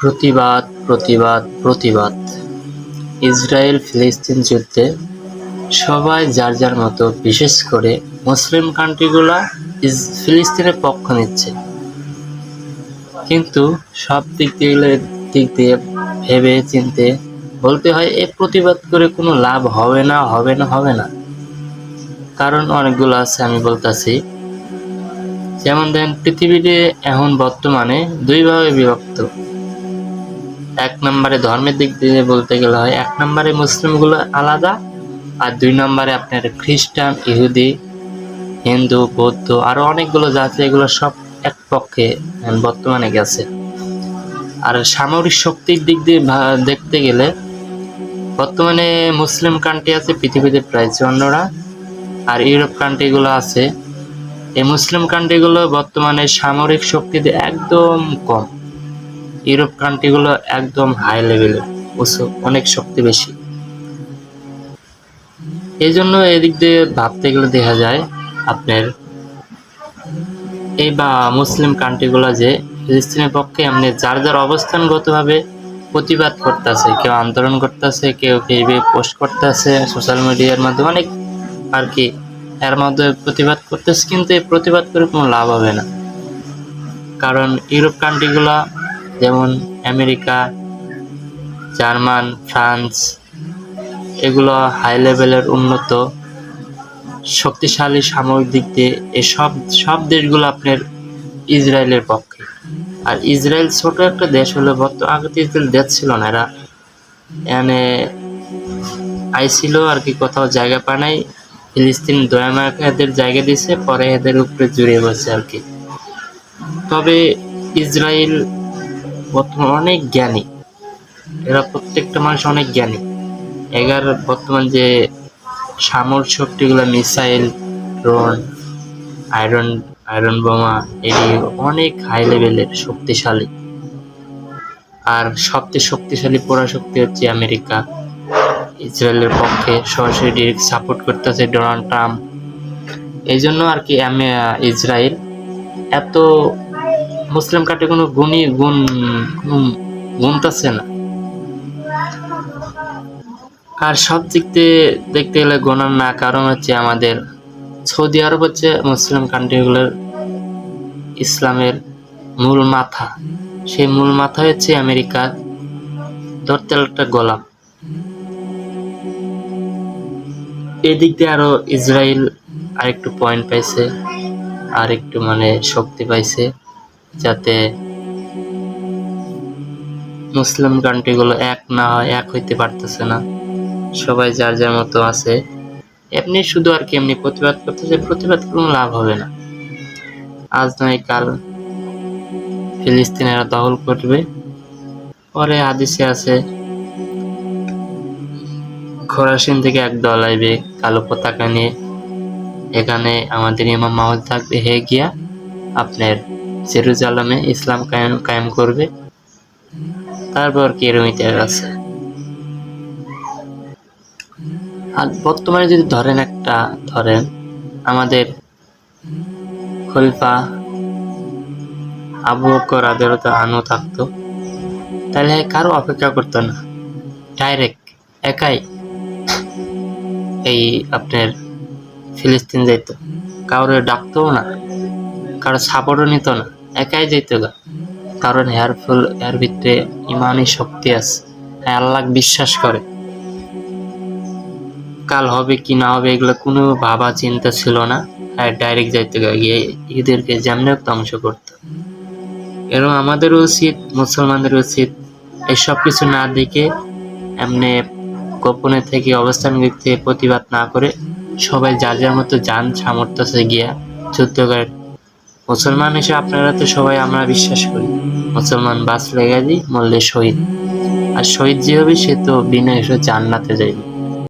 প্রতিবাদ প্রতিবাদ প্রতিবাদ। ইসরায়েল ফিলিস্তিন যুদ্ধে সবাই যার যার মতো, বিশেষ করে মুসলিম কান্ট্রিগুলা ফিলিস্তিনের পক্ষ নিচ্ছে। কিন্তু সব দিক দিয়ে দিক দিয়ে ভেবে চিনতে বলতে হয়, এ প্রতিবাদ করে কোনো লাভ হবে না হবে না হবে না। কারণ অনেকগুলো আছে, আমি বলতেছি। যেমন দেখেন পৃথিবীতে এখন বর্তমানে দুইভাবে বিভক্ত। এক নম্বরে ধর্মের দিক দিয়ে বলতে গেলে হয়, এক নম্বরে মুসলিমগুলো আলাদা আর দুই নম্বরে আপনার খ্রিস্টান, ইহুদি, হিন্দু, বৌদ্ধ আরও অনেকগুলো জাতি, এগুলো সব এক পক্ষে বর্তমানে গেছে। আর সামরিক শক্তির দিক দিয়ে দেখতে গেলে বর্তমানে মুসলিম কান্ট্রি আছে, পৃথিবীতে প্রায় চুয়ান্নটা। আর ইউরোপ কান্ট্রিগুলো আছে। এই মুসলিম কান্ট্রিগুলো বর্তমানে সামরিক শক্তিতে একদম কম। ইউরোপ কান্ট্রিগুলো একদম হাই লেভেলের উঁচু অনেক শক্তি বেশি। এই জন্য এদিক দিয়ে ভাবতে গেলে দেখা যায়, আপনার এই বা মুসলিম কান্ট্রিগুলো যে, ফিলিস্তিনের পক্ষে এমনি যার যার অবস্থানগতভাবে প্রতিবাদ করতেছে, কেউ আন্দোলন করতেছে, কেউ ফেসবুকে পোস্ট করতেছে সোশ্যাল মিডিয়ার মাধ্যমে অনেক আর কি, এর মধ্যে প্রতিবাদ করতেছে, কিন্তু এই প্রতিবাদ করে কোনো লাভ হবে না। কারণ ইউরোপ কান্ট্রিগুলা যেমন আমেরিকা, জার্মান, ফ্রান্স, এগুলো হাই লেভেলের উন্নত। শক্তিশালী সামরিক দিক দিয়ে এসব, সব দেশগুলো আপনার ইসরায়েলের পক্ষে। আর ইসরায়েল ছোট একটা দেশ হলো বর্ত আগে তো ইসরায়েল দেশ ছিল না। এরা এখানে আইছিল আর কি কোথাও জায়গা পায় নাই। ফিলিস্তিন দয়ামাকে এদের জায়গা দিয়েছে পরে এদের উপরে জুড়িয়ে বসে আর কি। তবে ইসরায়েল বর্তমান অনেক জ্ঞানী। এরা প্রত্যেকটা মানুষ অনেক জ্ঞানী। এগার বর্তমান যে সামরিক শক্তিগুলো, মিসাইল, ড্রোন, আয়রন আয়রন বোমা এটি অনেক হাই লেভেলের শক্তিশালী। আর সবচেয়ে শক্তিশালী পরাশক্তি হচ্ছে আমেরিকা। ইসরায়েলের পক্ষে সরাসরি ডিরেক্ট সাপোর্ট করতেছে ডোনাল্ড ট্রাম্প। এই জন্য আর কি ইসরায়েল এত মুসলিম কাটে কোনো গুণই গুণ গুনতাছে না। আর সব দিক দেখতে গেলে গোনার না, কারণ হচ্ছে আমাদের সৌদি আরব হচ্ছে মুসলিম কান্ট্রিগুলোর ইসলামের মূল মাথা। সেই মূল মাথা হচ্ছে আমেরিকার ধরতে একটা গোলাপ এদিক দিয়ে আরও ইসরায়েল আরেকটু পয়েন্ট পাইছে আর একটু মানে শক্তি পাইছে। যাতে মুসলিম কান্ট্রিগুলো এক না হয়, এক হইতে পারতেছে না। সবাই যার যার মতো আছে। এমনি শুধু আর কি, এমনি প্রতিবাদ করতেছে, প্রতিবাদ কোনো লাভ হবে না। আজ নয়, কাল ফিলিস্তিনেরা দখল করবে। পরে হাদিসে আছে, খোরাসিন থেকে এক দল আইবে কালো পতাকা নিয়ে। এখানে আমাদের ইমাম মাহমুদ থাকবে। হে গিয়া, আপনার জেরুজালামে ইসলাম কায়েম কায়েম করবে। তারপর কি এরম ইতিহাস আছে? আর বর্তমানে যদি ধরেন একটা, ধরেন আমাদের খলিফা আবু বকর আদালত আনু থাকতো, তাহলে কারও অপেক্ষা করতো না। ডাইরেক্ট একাই এই আপনার ফিলিস্তিন যাইতো। কারোর ডাকতো না। কারও সাপোর্টও নিত না, একাই যাইতো গা। কারণ হেয়ার ফুল, এর ভিতরে ইমানই শক্তি আছে হ্যাঁ আল্লাহ বিশ্বাস করে। কাল হবে কি না হবে এগুলো কোনো ভাবা চিন্তা ছিল না, আর ডাইরেক্ট যাইতে গিয়ে এদেরকে যেমনি ধ্বংস করতো। এরকম আমাদেরও উচিত মুসলমানদের উচিত এসব কিছু না দেখে এমনি গোপনে থেকে অবস্থান থেকে প্রতিবাদ না করে সবাই যার যার মতো যান সামর্থ্য গিয়া যুদ্ধ করে মুসলমান এসে আপনারা তো সবাই আমরা বিশ্বাস করি। মুসলমান বাঁচলে গাজি মরলে শহীদ। আর শহীদ যে হবে সে তো বিনা এসে জান্নাতে যাইবে।